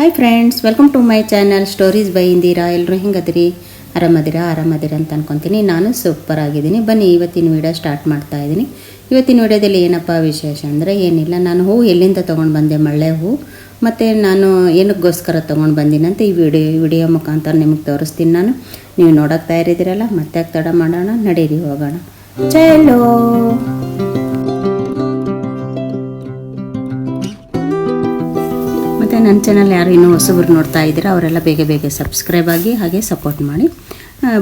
Hi friends welcome to my channel stories by Indira ಎಲ್ಲರೂ ಹೆಂಗದಿರಿ? ಆರಾಮದಿರಾ? ಆರಾಮದಿರ ಅಂತ ಅನ್ಕೊತೀನಿ. ನಾನು ಸೂಪರ್ ಆಗಿದ್ದೀನಿ. ಬನ್ನಿ, ಇವತ್ತಿನ ವಿಡಿಯೋ ಸ್ಟಾರ್ಟ್ ಮಾಡ್ತಾ ಇದ್ದೀನಿ. ಇವತ್ತಿನ ವಿಡಿಯೋದಲ್ಲಿ ಏನಪ್ಪ ವಿಶೇಷ ಅಂದರೆ ಏನಿಲ್ಲ. ನಾನು ಹೂವು ಎಲ್ಲಿಂದ ತೊಗೊಂಡು ಬಂದೆ? ಮಳೆ ಹೂವು ಮತ್ತು ನಾನು ಏನಕ್ಕೋಸ್ಕರ ತೊಗೊಂಡು ಬಂದೀನಿ ಅಂತ ಈ ವಿಡಿಯೋ ವಿಡಿಯೋ ಮುಖಾಂತರ ನಿಮಗೆ ತೋರಿಸ್ತೀನಿ ನಾನು. ನೀವು ನೋಡೋಕೆ ತಯಾರಿದ್ದೀರಲ್ಲ, ಮತ್ತೆ ತಡ ಮಾಡೋಣ? ನಡೀರಿ, ಹೋಗೋಣ. ಚಲೋ! ನನ್ನ ಚಾನಲ್ ಯಾರು ಇನ್ನೂ ಹೊಸಬ್ರು ನೋಡ್ತಾ ಇದ್ದೀರಾ, ಅವರೆಲ್ಲ ಬೇಗ ಬೇಗ ಸಬ್ಸ್ಕ್ರೈಬ್ ಆಗಿ ಹಾಗೆ ಸಪೋರ್ಟ್ ಮಾಡಿ.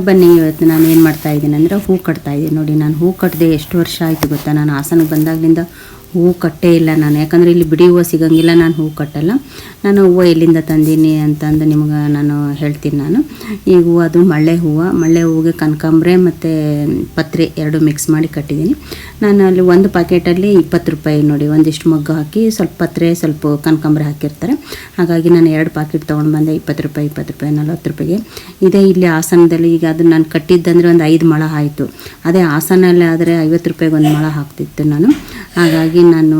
ಬನ್ನಿ, ಇವತ್ತು ನಾನು ಏನು ಮಾಡ್ತಾ ಇದ್ದೀನಿ ಅಂದರೆ ಹೂ ಕಟ್ತಾ ಇದ್ದೀನಿ. ನೋಡಿ, ನಾನು ಹೂ ಕಟ್ಟದೆ ಎಷ್ಟು ವರ್ಷ ಆಯಿತು ಗೊತ್ತಾ? ನಾನು ಹಾಸನಕ್ಕೆ ಬಂದಾಗಲಿಂದ ಹೂ ಕಟ್ಟೇ ಇಲ್ಲ ನಾನು. ಯಾಕಂದರೆ ಇಲ್ಲಿ ಬಿಡಿ ಹೂವು ಸಿಗಂಗಿಲ್ಲ, ನಾನು ಹೂ ಕಟ್ಟಲ್ಲ. ನಾನು ಹೂವು ಎಲ್ಲಿಂದ ತಂದೀನಿ ಅಂತಂದು ನಿಮ್ಗೆ ನಾನು ಹೇಳ್ತೀನಿ ನಾನು. ಈ ಹೂವು ಅದು ಮಳ್ಳೆ ಹೂವು. ಮಳ್ಳೆ ಹೂವಿಗೆ ಕನಕಾಂಬ್ರೆ ಮತ್ತು ಪತ್ರೆ ಎರಡು ಮಿಕ್ಸ್ ಮಾಡಿ ಕಟ್ಟಿದ್ದೀನಿ ನಾನು ಅಲ್ಲಿ ಒಂದು ಪ್ಯಾಕೆಟಲ್ಲಿ ಇಪ್ಪತ್ತು ರೂಪಾಯಿ ನೋಡಿ, ಒಂದಿಷ್ಟು ಮಗ್ಗು ಹಾಕಿ ಸ್ವಲ್ಪ ಪತ್ರೆ, ಸ್ವಲ್ಪ ಕನಕಾಂಬ್ರೆ ಹಾಕಿರ್ತಾರೆ. ಹಾಗಾಗಿ ನಾನು ಎರಡು ಪ್ಯಾಕೆಟ್ ತೊಗೊಂಡು ಬಂದೆ ಇಪ್ಪತ್ತು ರೂಪಾಯಿ ಇಪ್ಪತ್ತು ರೂಪಾಯಿ, ನಲ್ವತ್ತು ರೂಪಾಯಿಗೆ. ಇದೇ ಇಲ್ಲಿ ಹಾಸನದಲ್ಲಿ ಈಗ ಅದು ನಾನು ಕಟ್ಟಿದ್ದಂದರೆ ಒಂದು ಐದು ಮೊಳ ಆಯಿತು. ಅದೇ ಹಾಸನಲ್ಲಿ ಆದರೆ ಐವತ್ತು ರೂಪಾಯಿಗೆ ಒಂದು ಮೊಳ ಹಾಕ್ತಿತ್ತು ನಾನು. ಹಾಗಾಗಿ ನಾನು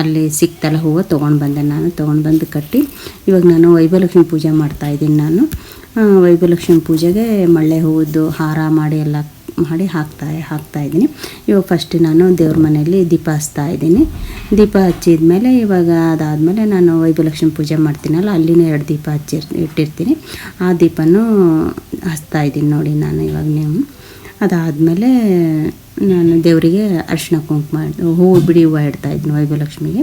ಅಲ್ಲಿ ಸಿಕ್ತಲ್ಲ ಹೂವು ತೊಗೊಂಡು ಬಂದೆ ನಾನು. ತೊಗೊಂಡು ಬಂದು ಕಟ್ಟಿ ಇವಾಗ ನಾನು ವೈಭವಲಕ್ಷ್ಮಿ ಪೂಜೆ ಮಾಡ್ತಾಯಿದ್ದೀನಿ ನಾನು. ವೈಭಲಕ್ಷ್ಮಿ ಪೂಜೆಗೆ ಮಳ್ಳೆ ಹೂವುದು ಹಾರ ಮಾಡಿ ಎಲ್ಲ ಮಾಡಿ ಹಾಕ್ತಾ ಹಾಕ್ತಾ ಇದ್ದೀನಿ. ಇವಾಗ ಫಸ್ಟ್ ನಾನು ದೇವ್ರ ಮನೆಯಲ್ಲಿ ದೀಪ ಹಚ್ತಾ ಇದ್ದೀನಿ. ದೀಪ ಹಚ್ಚಿದ ಮೇಲೆ ಇವಾಗ ಅದಾದಮೇಲೆ ನಾನು ವೈಭವಲಕ್ಷ್ಮಿ ಪೂಜೆ ಮಾಡ್ತೀನಲ್ಲ, ಅಲ್ಲಿನೂ ಎರಡು ದೀಪ ಹಚ್ಚಿರ್, ಇಟ್ಟಿರ್ತೀನಿ. ಆ ದೀಪನೂ ಹಚ್ತಾ ಇದ್ದೀನಿ ನೋಡಿ ನಾನು ಇವಾಗ ನೀವು. ಅದಾದಮೇಲೆ ನಾನು ದೇವರಿಗೆ ಅರಿಶಿನ ಕುಂಕುಮ ಹೂವು ಬಿಡಿ ಹೂವು ಇಡ್ತಾ ಇದ್ದೀನಿ ವೈಭಲಕ್ಷ್ಮಿಗೆ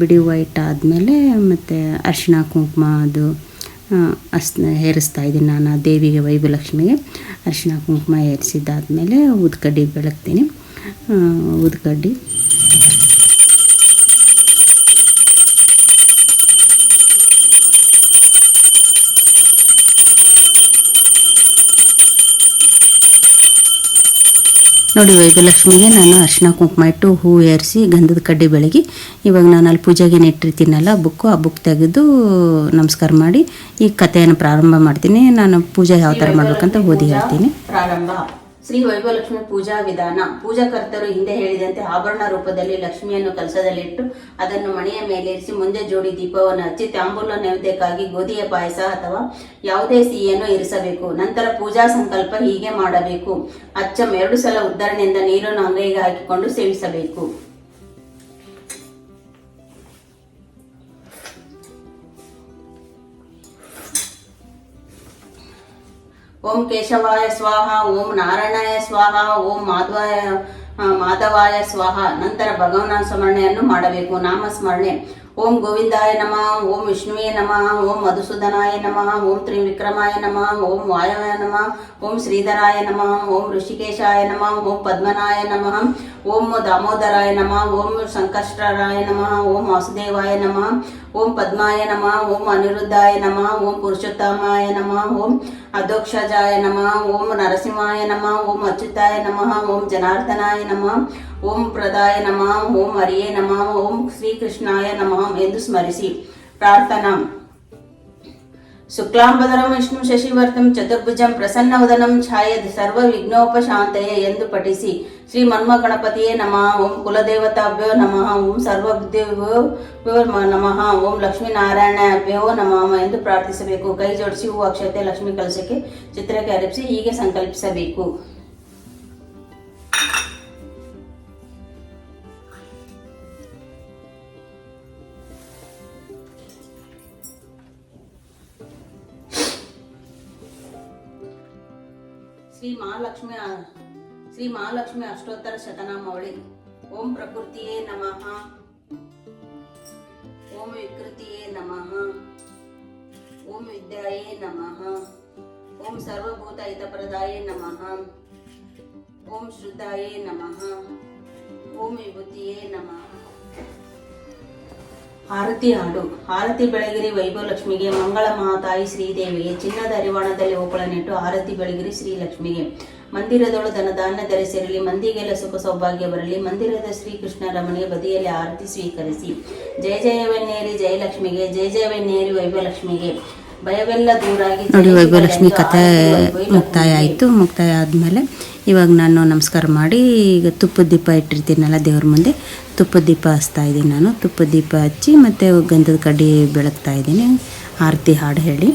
ಬಿಡಿ ಹೂವು ಇಟ್ಟಾದಮೇಲೆ ಮತ್ತು ಅರಿಶಿನ ಕುಂಕುಮ, ಅದು ಅಸ್ ಹೇರಿಸ್ತಾ ಇದ್ದೀನಿ ನಾನು ದೇವಿಗೆ ವೈಭಲಕ್ಷ್ಮಿಗೆ ಅರಿಶಿನ ಕುಂಕುಮ ಏರಿಸಿದ್ದಾದಮೇಲೆ ಉದ್ಕಡ್ಡಿ ಬೆಳಗ್ತೀನಿ. ಉದ್ಕಡ್ಡಿ ನೋಡಿ ವೈಭಲಕ್ಷ್ಮಿಗೆ ನಾನು ಅರ್ಶಿನ ಕುಂಕುಮ ಇಟ್ಟು ಹೂ ಏರಿಸಿ, ಗಂಧದ ಕಡ್ಡಿ ಬೆಳಗಿ ಇವಾಗ ನಾನು ಅಲ್ಲಿ ಪೂಜೆಗೆ ನೆಟ್ಟಿರ್ತೀನಲ್ಲ ಬುಕ್ಕು ಆ ಬುಕ್ ತೆಗೆದು ನಮಸ್ಕಾರ ಮಾಡಿ ಈ ಕಥೆಯನ್ನು ಪ್ರಾರಂಭ ಮಾಡ್ತೀನಿ. ನಾನು ಪೂಜೆ ಯಾವ ಥರ ಮಾಡ್ಬೇಕಂತ ಓದಿ ಹೇಳ್ತೀನಿ. ಪ್ರಾರಂಭ. ಶ್ರೀ ವೈಭವಲಕ್ಷ್ಮಿ ಪೂಜಾ ವಿಧಾನ. ಪೂಜಾಕರ್ತರು ಹಿಂದೆ ಹೇಳಿದಂತೆ ಆಭರಣ ರೂಪದಲ್ಲಿ ಲಕ್ಷ್ಮಿಯನ್ನು ಕಲಸದಲ್ಲಿಟ್ಟು ಅದನ್ನು ಮನೆಯ ಮೇಲೆ ಇರಿಸಿ ಮುಂದೆ ಜೋಡಿ ದೀಪವನ್ನು ಹಚ್ಚಿ ತಾಂಬೂಲ ನೈವೇದ್ಯಕ್ಕಾಗಿ ಗೋಧಿಯ ಪಾಯಸ ಅಥವಾ ಯಾವುದೇ ಸಿಹಿಯನ್ನು ಇರಿಸಬೇಕು. ನಂತರ ಪೂಜಾ ಸಂಕಲ್ಪ ಹೀಗೆ ಮಾಡಬೇಕು. ಅಚ್ಚಂ ಎರಡು ಸಲ ಉದ್ದರಣೆಯಿಂದ ನೀರನ್ನು ಅಂಗೈಗೆ ಹಾಕಿಕೊಂಡು ಸೇವಿಸಬೇಕು. ಓಂ ಕೇಶವಾಯ ಸ್ವಾಹ, ಓಂ ನಾರಾಯಣಾಯ ಸ್ವಾಹ, ಓಂ ಮಾಧವಾಯ ಮಾಧವಾಯ ಸ್ವಾಹ. ನಂತರ ಭಗವನ ಸ್ಮರಣೆಯನ್ನು ಮಾಡಬೇಕು. ನಾಮ ಸ್ಮರಣೆ ಓಂ ಗೋವಿಂದಾಯ ನಮಃ ಓಂ ವಿಷ್ಣುವೇ ನಮಃ ಓಂ ಮಧುಸೂದನಾಯ ನಮಃ ಓಂ ತ್ರಿವಿಕ್ರಮಾಯ ನಮಃ ಓಂ ವಾಯವಾಯ ನಮಃ ಓಂ ಶ್ರೀಧರಾಯ ನಮಃ ಓಂ ಋಷಿಕೇಶಾಯ ನಮಃ ಓಂ ಪದ್ಮನಾಯ ನಮಃ ಓಂ ದಾಮೋದರಾಯ ನಮಃ ಓಂ ಸಂಕಷ್ಟರಾಯ ನಮಃ ಓಂ ವಾಸುದೇವಾಯ ನಮಃ ಓಂ ಪದ್ಮಾಯ ನಮಃ ಓಂ ಅನಿರುದ್ಧಾಯ ನಮಃ ಓಂ ಪುರುಷೋತ್ತಮಾಯ ನಮಃ ಓಂ ಅಧೋಕ್ಷಜಾಯ ನಮಃ ಓಂ ನರಸಿಂಹಾಯ ನಮಃ ಓಂ ಅಚ್ಯುತಾಯ ನಮಃ ಓಂ ಜನಾರ್ದನಾಯ ನಮಃ ಓಂ ಪ್ರದಾಯ ನಮಃ, ಓಂ ಹರಿಯೇ ನಮಃ, ಓಂ ಶ್ರೀಕೃಷ್ಣಾಯ ನಮಃ ಎಂದು ಸ್ಮರಿಸಿ ಪ್ರಾರ್ಥನಾ. ಶುಕ್ಲಾಂಬದರಂ ವಿಷ್ಣು ಶಶಿವರ್ತಂ ಚತುರ್ಭುಜಂ ಪ್ರಸನ್ನವದನಂ ಛಾಯದ್ ಸರ್ವ ವಿಘ್ನೋಪಶಾಂತಯೇ ಎಂದು ಪಠಿಸಿ ಶ್ರೀ ಮನ್ಮ ಗಣಪತಿಯೇ ನಮಃ, ಓಂ ಕುಲದೇವತಾಭ್ಯೋ ನಮಃ, ಓಂ ಸರ್ವದೇವೋ ನಮಃ, ಓಂ ಲಕ್ಷ್ಮೀನಾರಾಯಣಭ್ಯೋ ನಮಃ ಎಂದು ಪ್ರಾರ್ಥಿಸಬೇಕು. ಕೈ ಜೋಡಿಸಿ ಹೂ ಅಕ್ಷತೆ ಲಕ್ಷ್ಮೀ ಕಲಶಕ್ಕೆ ಚಿತ್ರಕ್ಕೆ ಅರಪಿಸಿ ಹೀಗೆ ಸಂಕಲ್ಪಿಸಬೇಕು. ಮಹಾಲಕ್ಷ್ಮಿ ಶ್ರೀ ಮಹಾಲಕ್ಷ್ಮಿ ಅಷ್ಟೋತ್ತರ ಶತನಾಮಾವಳಿ. ಓಂ ಪ್ರಕೃತಿಯೇ ನಮಃ. ಓಂ ವಿಕೃತಿಯೇ ನಮಃ. ಓಂ ವಿದ್ಯಾಯೇ ನಮಃ. ಓಂ ಸರ್ವಭೂತ ಹಿತಪ್ರದಾಯೇ ನಮಃ. ಓಂ ಶುದ್ಧಾಯೇ ನಮಃ. ಓಂ ವಿಭೂತಿಯೇ ನಮಃ. ಆರತಿ ಹಾಡು. ಆರತಿ ಬೆಳಗಿರಿ ವೈಭವ ಲಕ್ಷ್ಮಿಗೆ ಮಂಗಳ ಮಹಾತಾಯಿ ಶ್ರೀದೇವಿಗೆ, ಚಿನ್ನದ ಅರಿವಾಣದಲ್ಲಿ ಓಪಳನಿಟ್ಟು ಆರತಿ ಬೆಳಗಿರಿ ಶ್ರೀಲಕ್ಷ್ಮಿಗೆ. ಮಂದಿರದೊಳು ತನ್ನ ಧಾನ್ಯ ಧರಿಸಿರಲಿ ಮಂದಿಗೆಲ್ಲ ಸುಖ ಸೌಭಾಗ್ಯ ಬರಲಿ ಮಂದಿರದ ಶ್ರೀಕೃಷ್ಣ ರಮಣಿಯ ಬದಿಯಲ್ಲಿ ಆರತಿ ಸ್ವೀಕರಿಸಿ. ಜಯ ಜಯವನ್ನೇರಿ ಜಯಲಕ್ಷ್ಮಿಗೆ ಜಯ ಜಯವನ್ನೇರಿ ವೈಭವಲಕ್ಷ್ಮಿಗೆ. ಭಯವೆಲ್ಲ ದೂರಾಗಿ ನೋಡಿ ವೈಭವಲಕ್ಷ್ಮಿ ಕಥೆ ಮುಕ್ತಾಯ ಆಯಿತು ಮುಕ್ತಾಯ ಆದಮೇಲೆ ಇವಾಗ ನಾನು ನಮಸ್ಕಾರ ಮಾಡಿ ಈಗ ತುಪ್ಪದ ದೀಪ ಇಟ್ಟಿರ್ತೀನಲ್ಲ ದೇವ್ರ ಮುಂದೆ ತುಪ್ಪದ ದೀಪ ಹಚ್ತಾ ಇದ್ದೀನಿ ನಾನು. ತುಪ್ಪದ ದೀಪ ಹಚ್ಚಿ ಮತ್ತು ಗಂಧದ ಕಡ್ಡಿ ಬೆಳಗ್ತಾ ಇದ್ದೀನಿ. ಆರತಿ ಹಾಡು ಹೇಳಿ.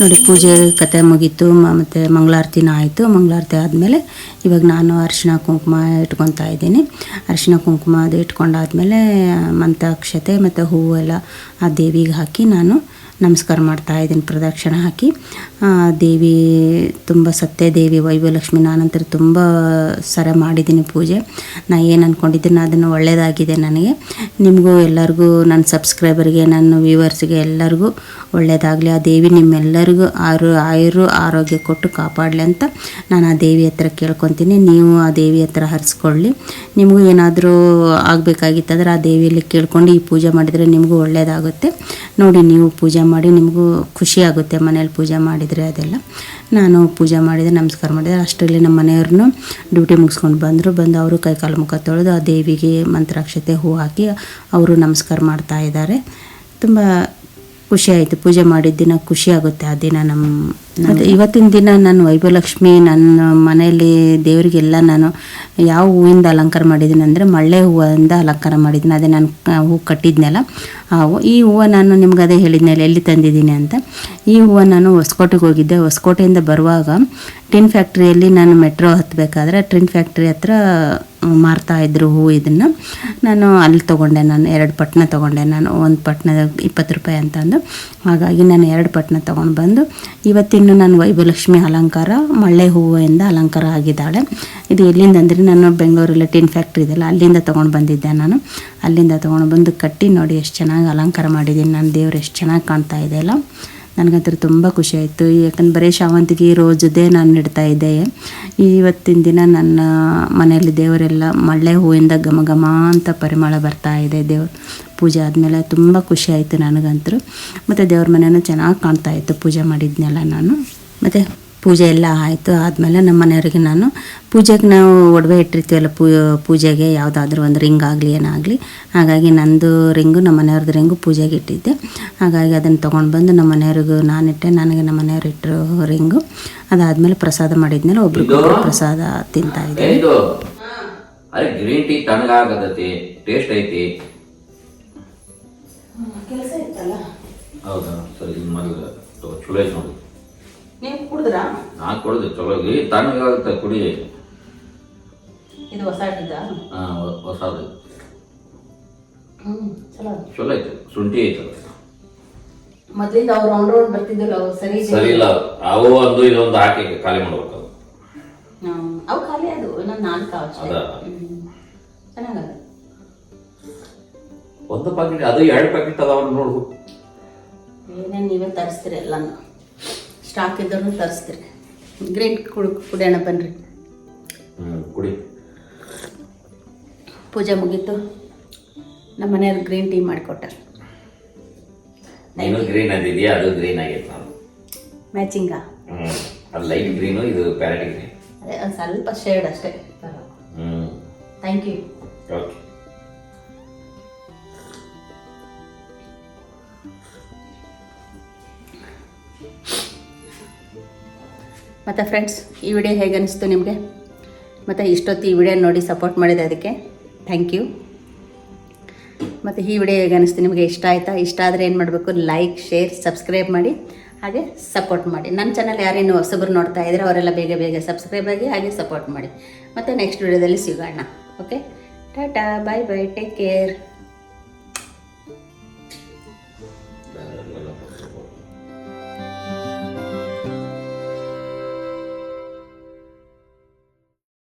ನೋಡಿ ಪೂಜೆ ಕತೆ ಮುಗೀತು ಮತ್ತು ಮಂಗಳಾರತಿನ ಆಯಿತು. ಮಂಗಳಾರತಿ ಆದಮೇಲೆ ಇವಾಗ ನಾನು ಅರಿಶಿನ ಕುಂಕುಮ ಇಟ್ಕೊತಾ ಇದ್ದೀನಿ. ಅರಿಶಿನ ಕುಂಕುಮ ಅದು ಇಟ್ಕೊಂಡಾದ್ಮೇಲೆ ಮಂತಾಕ್ಷತೆ ಮತ್ತು ಹೂವೆಲ್ಲ ಆ ದೇವಿಗೆ ಹಾಕಿ ನಾನು ನಮಸ್ಕಾರ ಮಾಡ್ತಾ ಇದ್ದೀನಿ. ಪ್ರದಕ್ಷಿಣೆ ಹಾಕಿ. ದೇವಿ ತುಂಬ ಸತ್ಯ ದೇವಿ ವೈಭವಲಕ್ಷ್ಮಿ ನಾನಂತರ ತುಂಬ ಸರ ಮಾಡಿದ್ದೀನಿ ಪೂಜೆ. ನಾ ಏನು ಅಂದ್ಕೊಂಡಿದ್ದೀನಿ ಅದನ್ನು ಒಳ್ಳೆಯದಾಗಿದೆ ನನಗೆ. ನಿಮಗೂ ಎಲ್ಲರಿಗೂ ನನ್ನ ಸಬ್ಸ್ಕ್ರೈಬರ್ಗೆ, ನನ್ನ ವ್ಯೂವರ್ಸ್ಗೆ ಎಲ್ಲರಿಗೂ ಒಳ್ಳೆಯದಾಗಲಿ ಆ ದೇವಿ ನಿಮ್ಮೆಲ್ಲರಿಗೂ ಆರು, ಆಯುರು ಆರೋಗ್ಯ ಕೊಟ್ಟು ಕಾಪಾಡಲಿ ಅಂತ ನಾನು ಆ ದೇವಿ ಹತ್ರ ಕೇಳ್ಕೊತೀನಿ. ನೀವು ಆ ದೇವಿ ಹತ್ರ ಹರಿಸ್ಕೊಳ್ಳಿ. ನಿಮಗೂ ಏನಾದರೂ ಆಗಬೇಕಾಗಿತ್ತಂದ್ರೆ ಆ ದೇವಿಯಲ್ಲಿ ಕೇಳ್ಕೊಂಡು ಈ ಪೂಜೆ ಮಾಡಿದರೆ ನಿಮಗೂ ಒಳ್ಳೆಯದಾಗುತ್ತೆ ನೋಡಿ ನೀವು ಪೂಜೆ ಮಾಡಿ ನಿಮಗೂ ಖುಷಿ ಆಗುತ್ತೆ ಮನೇಲಿ ಪೂಜೆ ಮಾಡಿದರೆ ಅದೆಲ್ಲ. ನಾನು ಪೂಜೆ ಮಾಡಿದೆ, ನಮಸ್ಕಾರ ಮಾಡಿದೆ. ಅಷ್ಟರಲ್ಲಿ ನಮ್ಮ ಮನೆಯವ್ರನ್ನು ಡ್ಯೂಟಿ ಮುಗಿಸ್ಕೊಂಡು ಬಂದರು. ಬಂದು ಅವರು ಕೈಕಾಲು ಮುಖ ತೊಳೆದು ಆ ದೇವಿಗೆ ಮಂತ್ರಾಕ್ಷತೆ ಹೂ ಹಾಕಿ ಅವರು ನಮಸ್ಕಾರ ಮಾಡ್ತಾ ಇದ್ದಾರೆ. ತುಂಬ ಖುಷಿ ಆಯಿತು. ಪೂಜೆ ಮಾಡಿದ ದಿನ ಖುಷಿ ಆಗುತ್ತೆ ಆ ದಿನ ನಮ್ಮ ಇವತ್ತಿನ ದಿನ ನಾನು ವೈಭವಲಕ್ಷ್ಮಿ, ನನ್ನ ಮನೆಯಲ್ಲಿ ದೇವರಿಗೆಲ್ಲ ನಾನು ಯಾವ ಹೂವಿಂದ ಅಲಂಕಾರ ಮಾಡಿದ್ದೀನಿ ಅಂದರೆ ಮಳ್ಳೆ ಹೂವಿಂದ ಅಲಂಕಾರ ಮಾಡಿದ್ದೀನಿ. ಅದೇ ನಾನು ಹೂ ಕಟ್ಟಿದ್ನಲ್ಲ ಈ ಹೂವು ನಾನು ನಿಮ್ಗೆ ಅದೇ ಹೇಳಿದ್ನಲ್ಲ, ಎಲ್ಲಿ ತಂದಿದ್ದೀನಿ ಅಂತ. ಈ ಹೂವು ನಾನು ಹೊಸಕೋಟೆಗೆ ಹೋಗಿದ್ದೆ. ಹೊಸಕೋಟೆಯಿಂದ ಬರುವಾಗ ಟಿನ್ ಫ್ಯಾಕ್ಟ್ರಿಯಲ್ಲಿ ನಾನು ಮೆಟ್ರೋ ಹತ್ತಬೇಕಾದ್ರೆ ಟಿನ್ ಫ್ಯಾಕ್ಟ್ರಿ ಹತ್ರ ಮಾರ್ತಾ ಇದ್ರು ಹೂ ಇದನ್ನು. ನಾನು ಅಲ್ಲಿ ತೊಗೊಂಡೆ, ನಾನು ಎರಡು ಪಟ್ನ ತೊಗೊಂಡೆ. ನಾನು ಒಂದು ಪಟ್ನ ಇಪ್ಪತ್ತು ರೂಪಾಯಿ ಅಂತಂದು ಹಾಗಾಗಿ ನಾನು ಎರಡು ಪಟ್ನ ತೊಗೊಂಡು ಬಂದು, ಇವತ್ತಿನ್ನು ನಾನು ವೈಭಲಕ್ಷ್ಮಿ ಅಲಂಕಾರ, ಮಳ್ಳೆ ಹೂವಿಂದ ಅಲಂಕಾರ ಆಗಿದ್ದಾಳೆ. ಇದು ಎಲ್ಲಿಂದ ಅಂದರೆ ನಾನು ಬೆಂಗಳೂರಲ್ಲಿ ಟಿನ್ ಫ್ಯಾಕ್ಟ್ರಿ ಇದೆಯಲ್ಲ, ಅಲ್ಲಿಂದ ತೊಗೊಂಡು ಬಂದಿದ್ದೆ ನಾನು. ಅಲ್ಲಿಂದ ತೊಗೊಂಡು ಬಂದು ಕಟ್ಟಿ ನೋಡಿ ಎಷ್ಟು ಚೆನ್ನಾಗಿ ಅಲಂಕಾರ ಮಾಡಿದ್ದೀನಿ. ನಾನು ದೇವ್ರು ಎಷ್ಟು ಚೆನ್ನಾಗಿ ಕಾಣ್ತಾ ಇದೆ ಅಲ್ಲ? ನನಗಂತೂ ತುಂಬ ಖುಷಿ ಆಯಿತು. ಯಾಕಂದ್ರೆ ಬರೀ ಶಾವಂತಿಗೆ ರೋಜದೇ ನಾನು ಇಡ್ತಾ ಇದ್ದೆ. ಇವತ್ತಿನ ದಿನ ನನ್ನ ಮನೆಯಲ್ಲಿ ದೇವರೆಲ್ಲ ಮಳ್ಳೆ ಹೂವಿಂದ ಘಮ ಘಮ ಅಂತ ಪರಿಮಳ ಬರ್ತಾ ಇದೆ ದೇವ್ರ. ಪೂಜೆ ಆದಮೇಲೆ ತುಂಬ ಖುಷಿ ಆಯಿತು ಮತ್ತು ದೇವ್ರ ಮನೆಯೂ ಚೆನ್ನಾಗಿ ಕಾಣ್ತಾ ಇತ್ತು. ಪೂಜೆ ಮಾಡಿದ್ನೆಲ್ಲ ನಾನು. ಮತ್ತು ಪೂಜೆ ಎಲ್ಲ ಆಯಿತು ಆದಮೇಲೆ ನಮ್ಮ ಮನೆಯವರಿಗೆ ನಾನು ಪೂಜೆಗೆ ನಾವು ಒಡವೆ ಇಟ್ಟಿರ್ತೀವಲ್ಲ ಪೂ ಪೂಜೆಗೆ ಯಾವುದಾದ್ರೂ ಒಂದು ರಿಂಗ್ ಆಗಲಿ ಏನಾಗಲಿ ಹಾಗಾಗಿ ನಂದು ರಿಂಗು ನಮ್ಮ ಮನೆಯವ್ರದ್ದು ರಿಂಗು ಪೂಜೆಗೆ ಇಟ್ಟಿದ್ದೆ. ಹಾಗಾಗಿ ಅದನ್ನು ತೊಗೊಂಡು ಬಂದು ನಮ್ಮ ಮನೆಯವ್ರಿಗೂ ನಾನಿಟ್ಟೆ ನನಗೆ ನಮ್ಮ ಮನೆಯವ್ರು ಇಟ್ಟರು ರಿಂಗು. ಅದಾದಮೇಲೆ ಪ್ರಸಾದ ಮಾಡಿದ್ಮೇಲೆ ಒಬ್ರಿಗೊಬ್ರು ಪ್ರಸಾದ ತಿಂತಾ ಇದ್ದೆ ಇದು ಅರೆ ಗ್ರೀನ್ ಟೀ ತಣ್ಣಗಾಗತೈತಿ ಟೇಸ್ಟ್ ಐತಿ. ಕೆಲಸ ಇತ್ತಲ್ಲ? ಹೌದಾ? ಸರಿ ಇದು ಮಾಡಿದ್ರೆ ತಗೋ, ಚಲೋ ಐತಿ ನೋಡಿ. ನೀವು ಕುಡಿದ್ರಾ? ನಾ ಕುಡಿದೆ ಚಲೋ ಈ ತಣ್ಣಗಾಗುತ್ತೆ ಕುಡಿ. ಇದು ಹೊಸ ಇಟ್ಟಿದ್ದ ಹಾ ಹೊಸದು. ಹ್ಞೂ ಚಲೋ ಚಲೋ ಐತಿ ಶುಂಠಿ ಐತೆ. ಮೊದಲಿಂದ ಅವ್ರು ರೌಂಡ್ ರೌಂಡ್ ಬರ್ತಿದ್ದಲ್ಲ ಅವು ಸರಿ ಸರಿ ಇಲ್ಲ ಅವು ಒಂದು ಇದೊಂದು ಹಾಕಿ ಖಾಲಿ ಮಾಡ್ಬೇಕು ಅದು. ಹ್ಮ್. ಅವು ಖಾಲಿ ಅದು ಇನ್ನೊಂದು ನಾಲ್ಕು ಅಷ್ಟೇ. ಅದ. ಹ್ಮ್. ಚೆನ್ನಾಗದ. ಒಂದು ಪ್ಯಾಕೆಟ್ ಅದು ಎರಡು ಪ್ಯಾಕೆಟ್ ಅದಾವ ನೋಡು. ಏನೇನು ನೀವೇ ತರಿಸ್ತೀರಿ ಎಲ್ಲಾನು? ಸ್ಟಾಕ್ ಇದ್ದರೂ ತರಿಸ್ತೀರಿ. ಗ್ರೀನ್ ಕುಡ್ ಕುಡಿಯೋಣ ಬನ್ನಿರಿ ಕುಡಿ. ಪೂಜೆ ಮುಗೀತು. ನಮ್ಮ ಮನೆಯವ್ರು ಗ್ರೀನ್ ಟೀ ಮಾಡಿಕೊಟ್ಟಾರೆ. ನೀನು ಗ್ರೀನ್ ಅಂದಿದ್ಯಾ ಅದು ಗ್ರೀನ್ ಆಗೈತೆ ನಾನು. ಮ್ಯಾಚಿಂಗಾ ಅದು ಲೈಟ್ ಗ್ರೀನು ಇದು ಪ್ಯಾರೆಟ್ ಗ್ರೀನ್ ಅದೇ ಒಂದು ಸ್ವಲ್ಪ ಶೇಡ್ ಅಷ್ಟೇ. ಹ್ಞೂ ಥ್ಯಾಂಕ್ ಯು ಓಕೆ ಮತ್ತು ಫ್ರೆಂಡ್ಸ್ ಈ ವಿಡಿಯೋ ಹೇಗೆ ಅನಿಸ್ತು ನಿಮಗೆ? ಮತ್ತು ಇಷ್ಟೊತ್ತು ಈ ವಿಡಿಯೋ ನೋಡಿ ಸಪೋರ್ಟ್ ಮಾಡಿದೆ ಅದಕ್ಕೆ ಥ್ಯಾಂಕ್ ಯು ಮತ್ತು ಈ ವಿಡಿಯೋ ಹೇಗೆ ಅನಿಸ್ತು ನಿಮಗೆ? ಇಷ್ಟ ಆಯಿತಾ? ಇಷ್ಟ ಆದರೆ ಏನು ಮಾಡಬೇಕು? ಲೈಕ್ ಶೇರ್ ಸಬ್ಸ್ಕ್ರೈಬ್ ಮಾಡಿ, ಹಾಗೆ ಸಪೋರ್ಟ್ ಮಾಡಿ. ನನ್ನ ಚಾನಲ್ ಯಾರೇನು ಹೊಸಬ್ರು ನೋಡ್ತಾ ಇದ್ದರೆ ಅವರೆಲ್ಲ ಬೇಗ ಬೇಗ ಸಬ್ಸ್ಕ್ರೈಬ್ ಆಗಿ ಹಾಗೆ ಸಪೋರ್ಟ್ ಮಾಡಿ. ಮತ್ತು ನೆಕ್ಸ್ಟ್ ವಿಡಿಯೋದಲ್ಲಿ ಸಿಗೋಣ. Okay tata bye bye take care